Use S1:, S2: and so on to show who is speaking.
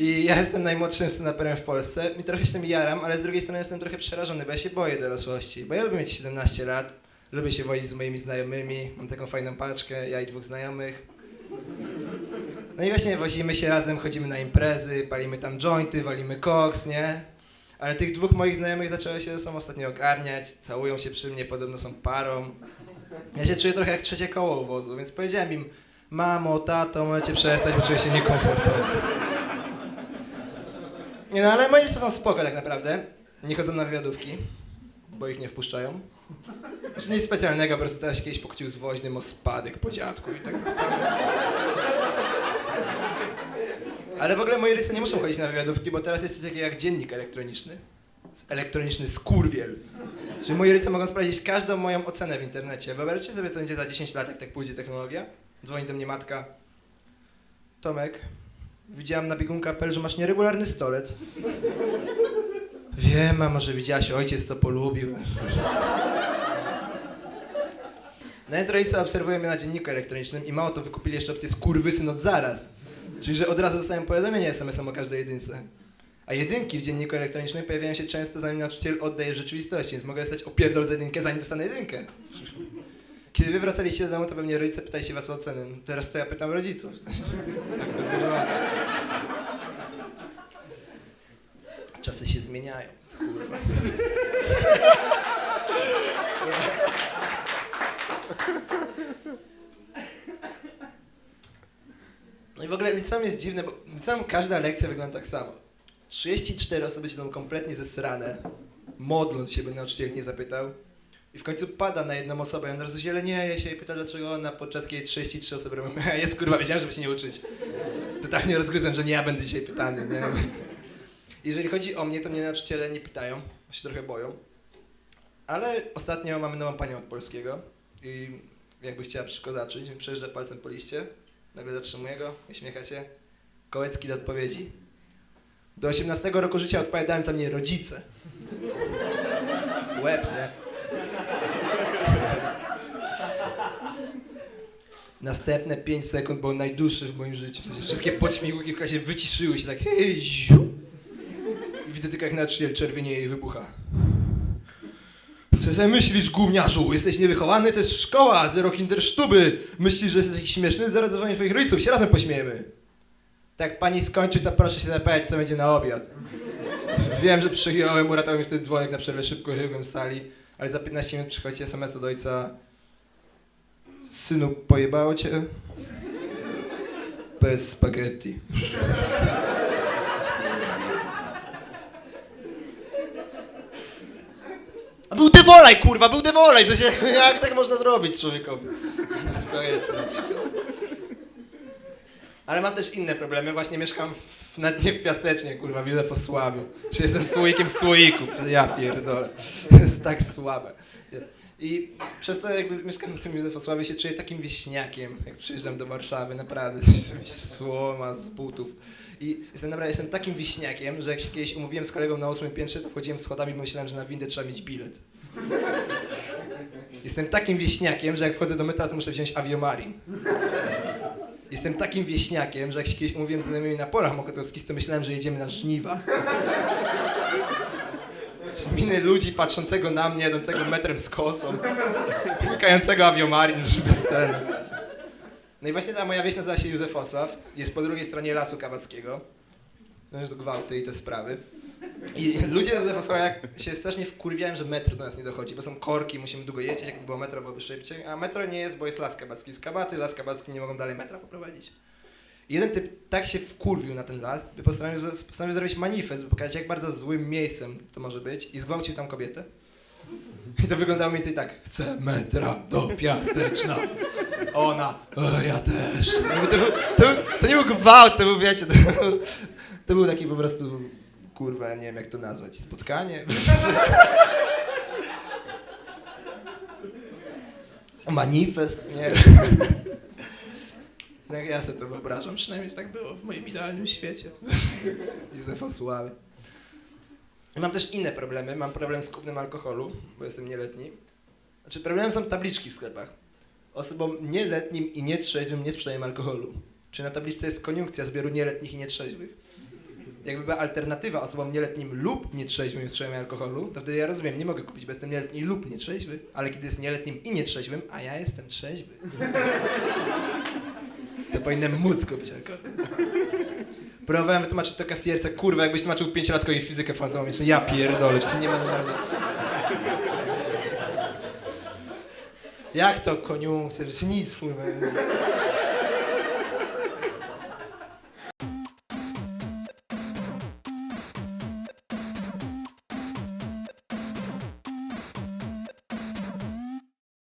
S1: I ja jestem najmłodszym stand-uperem w Polsce i trochę się tym jaram, ale z drugiej strony jestem trochę przerażony, bo ja się boję dorosłości. Bo ja lubię mieć 17 lat, lubię się wozić z moimi znajomymi, mam taką fajną paczkę, ja i dwóch znajomych. No i właśnie wozimy się razem, chodzimy na imprezy, palimy tam jointy, walimy koks, nie? Ale tych dwóch moich znajomych zaczęło się ze sobą ostatnio ogarniać, całują się przy mnie, podobno są parą. Ja się czuję trochę jak trzecie koło wozu, więc powiedziałem im, mamo, tato, możecie przestać, bo czuję się niekomfortowo. Nie no, ale moi rodzice są spoko tak naprawdę. Nie chodzą na wywiadówki, bo ich nie wpuszczają. Znaczy nic specjalnego, po prostu teraz się kiedyś pokłócił z woźnym o spadek po dziadku i tak zostało. Ale w ogóle moi rodzice nie muszą chodzić na wywiadówki, bo teraz jest coś takiego jak dziennik elektroniczny. Elektroniczny skurwiel. Czyli moi rodzice mogą sprawdzić każdą moją ocenę w internecie. Wyobraźcie sobie, co będzie za 10 lat, jak tak pójdzie technologia. Dzwoni do mnie matka. Tomek, widziałam na biegunka apel, że masz nieregularny stolec. Wiem, mamo, że widziałaś, ojciec to polubił. No więc rodzice obserwują mnie na dzienniku elektronicznym i mało to wykupili jeszcze opcję skurwysyn od zaraz. Czyli, że od razu dostają powiadomienie SMS-em o każdej jedynce. A jedynki w dzienniku elektronicznym pojawiają się często zanim nauczyciel oddaje rzeczywistości, więc mogę dostać opierdol za jedynkę, zanim dostanę jedynkę. Kiedy wy wracaliście do domu, to pewnie rodzice pytali się was o ocenę. Teraz to ja pytam rodziców. tak to wygląda. Czasy się zmieniają. Kurwa. No i w ogóle liceum jest dziwne, bo liceum każda lekcja wygląda tak samo. 34 osoby siedzą kompletnie zesrane, modląc się, by nauczyciel nie zapytał. I w końcu pada na jedną osobę i on razu zielenieje się i pyta, dlaczego ona podczas kiedy 33 osoby robią, jest kurwa, wiedziałem, żeby się nie uczyć. Totalnie rozgryzłem, że nie ja będę dzisiaj pytany, nie? Jeżeli chodzi o mnie, to mnie nauczyciele nie pytają, się trochę boją. Ale ostatnio mamy nową panią od polskiego i jakby chciała wszystko zacząć, przejeżdża palcem po liście, nagle zatrzymuje go, uśmiecha się. Kołecki do odpowiedzi. Do 18 roku życia odpowiadałem za mnie rodzice. Łeb, nie? Następne 5 sekund było najdłuższe w moim życiu. W sensie wszystkie podśmiechujki w klasie wyciszyły się tak hej, ziu. Widzę tylko jak nauczyciel czerwienieje i wybucha. Co sobie myślisz, gówniarzu? Jesteś niewychowany, to jest szkoła, zero kindersztuby. Myślisz, że jesteś jakiś śmieszny? Zero zadzwonię twoich rodziców, się razem pośmiejemy. Tak pani skończy, to proszę się zapytać, co będzie na obiad. Wiem, że przyjąłem, uratował mi wtedy dzwonek na przerwę, szybko wybiegłem z sali, ale za 15 minut przychodzi SMS od ojca. Synu, pojebało cię? Bez spaghetti. Devolaj, kurwa, był Devolaj, w sensie, jak tak można zrobić człowiekowi? Ale mam też inne problemy, właśnie mieszkam w, na dnie w Piasecznie, kurwa, w Józefosławiu. Czy jestem słoikiem słoików, ja pierdolę. Jest tak słabe. I przez to jakby mieszkam w tym Józefosławiu się czuję takim wieśniakiem, jak przyjeżdżam do Warszawy, naprawdę, słoma z butów. I jestem naprawdę, jestem takim wieśniakiem, że jak się kiedyś umówiłem z kolegą na ósmym piętrze, to wchodziłem schodami, bo myślałem, że na windę trzeba mieć bilet. Jestem takim wieśniakiem, że jak wchodzę do metra, to muszę wziąć aviomarin. Jestem takim wieśniakiem, że jak się kiedyś umówiłem z znajomymi na polach mokotowskich, to myślałem, że jedziemy na żniwa. Miny ludzi patrzącego na mnie, jadącego metrem z kosą, łykającego aviomarin, bez sceny. No i właśnie ta moja wieś nazywa się Józefosław, jest po drugiej stronie Lasu Kawackiego. No to gwałty i te sprawy. I ludzie z Józefosławia jak się strasznie wkurwiałem, że metro do nas nie dochodzi, bo są korki, musimy długo jeździć, jakby było metro, byłoby szybciej, a metro nie jest, bo jest Las Kabacki. Z Kabaty, Las Kabacki nie mogą dalej metra poprowadzić. I jeden typ tak się wkurwił na ten las, by postanowił, postanowił zrobić manifest, by pokazać, jak bardzo złym miejscem to może być i zgwałcił tam kobietę. I to wyglądało mniej więcej tak. Chcę metra do Piaseczna. Ona, e, ja też. To, był, to, to nie był gwałt, to był, wiecie, to, to był taki po prostu, kurwa, nie wiem jak to nazwać, spotkanie. Manifest, nie no jak ja sobie to wyobrażam, przynajmniej tak było w moim idealnym świecie. Józefosławie. Mam też inne problemy. Mam problem z kupnem alkoholu, bo jestem nieletni. Znaczy, problemem są tabliczki w sklepach. Osobom nieletnim i nietrzeźwym nie sprzedają alkoholu. Czy na tabliczce jest koniunkcja zbioru nieletnich i nietrzeźwych? Jakby była alternatywa osobom nieletnim lub nietrzeźwym w sprzedaniu alkoholu, to wtedy ja rozumiem, nie mogę kupić, bo jestem nieletni lub nietrzeźwy, ale kiedy jest nieletnim i nietrzeźwym, a ja jestem trzeźwy, to powinienem móc kupić alkohol. Próbowałem wytłumaczyć to kasjerce, kurwa, jakbyś tłumaczył pięciolatkowi fizykę fantomiczną, ja pierdolę, już nie ma naprawdę... Jak to koniunkcja, że się nic, kurwa.